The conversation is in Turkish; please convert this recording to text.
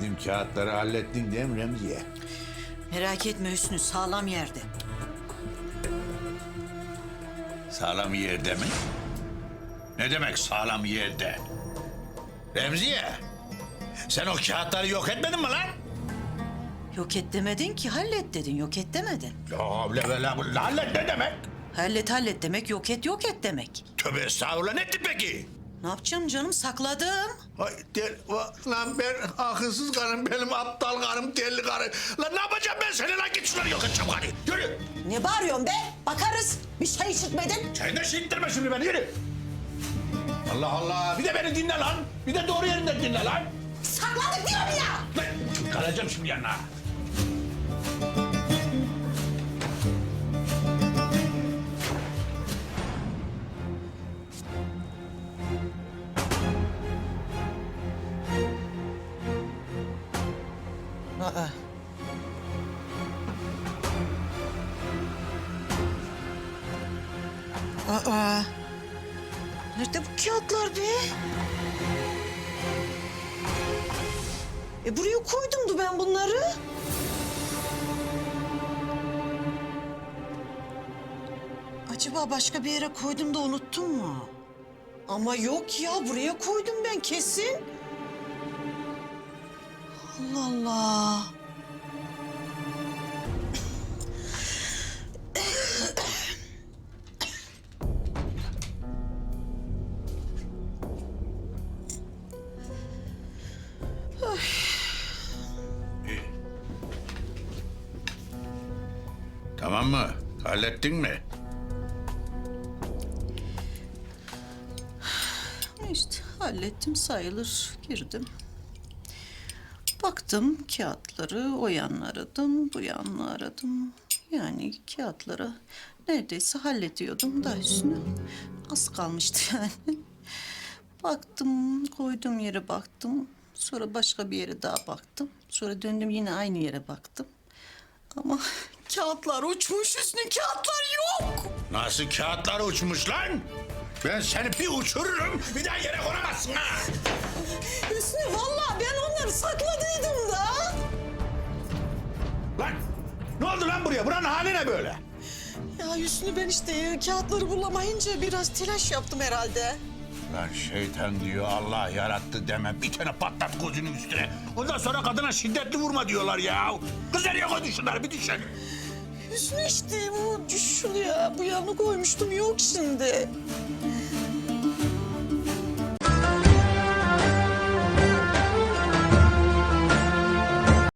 verdiğim kağıtları hallettin değil mi Remziye? Merak etme Hüsnü sağlam yerde. Sağlam yerde mi? Ne demek sağlam yerde? Remziye, sen o kağıtları yok etmedin mi lan? Yok et demedin ki hallet dedin yok et demedin. Ya havle ve la hallet ne demek? Hallet hallet demek yok et yok et demek. Tövbe estağfurullah ne etti peki? Ne yapacağım canım sakladım. Ay del, va- lan ben akılsız karım, benim aptal karım, deli karı. Lan ne yapacağım ben seni lan git şunları yok edeceğim hadi. Yürü. Ne bağırıyorsun be? Bakarız. Bir şey işitmedin. Sen de şiittirme şimdi beni yürü. Allah Allah. Bir de beni dinle lan. Bir de doğru yerinden dinle lan. Sakladık diyorum ya. Lan kalacağım şimdi yanına. Aa. Aa. Nerede bu kağıtlar be? E buraya koydumdu ben bunları. Acaba başka bir yere koydum da unuttum mu? Ama yok ya buraya koydum ben kesin. Allah Allah. Tamam mı? Hallettin mi? İşte hallettim sayılır girdim. Baktım kağıtları o yanına aradım bu yanına aradım. Yani kağıtları neredeyse hallediyordum da üstüne az kalmıştı yani. Baktım koyduğum yere baktım. Sonra başka bir yere daha baktım. Sonra döndüm yine aynı yere baktım. Ama kağıtlar uçmuş üstüne kağıtlar yok. Nasıl kağıtlar uçmuş lan? Ben seni bir uçururum, bir daha yere konamazsın ha. Ne oldu lan buraya? Buranın hali ne böyle? Ya Hüsnü ben işte e, kağıtları bulamayınca biraz telaş yaptım herhalde. Lan şeytan diyor Allah yarattı deme. Bir tane patlat gözünün üstüne. Ondan sonra kadına şiddetli vurma diyorlar ya. Kız nereye koydun şunları bir düşün. Hüsnü işte bu düşün ya. Bu yanı koymuştum yok şimdi.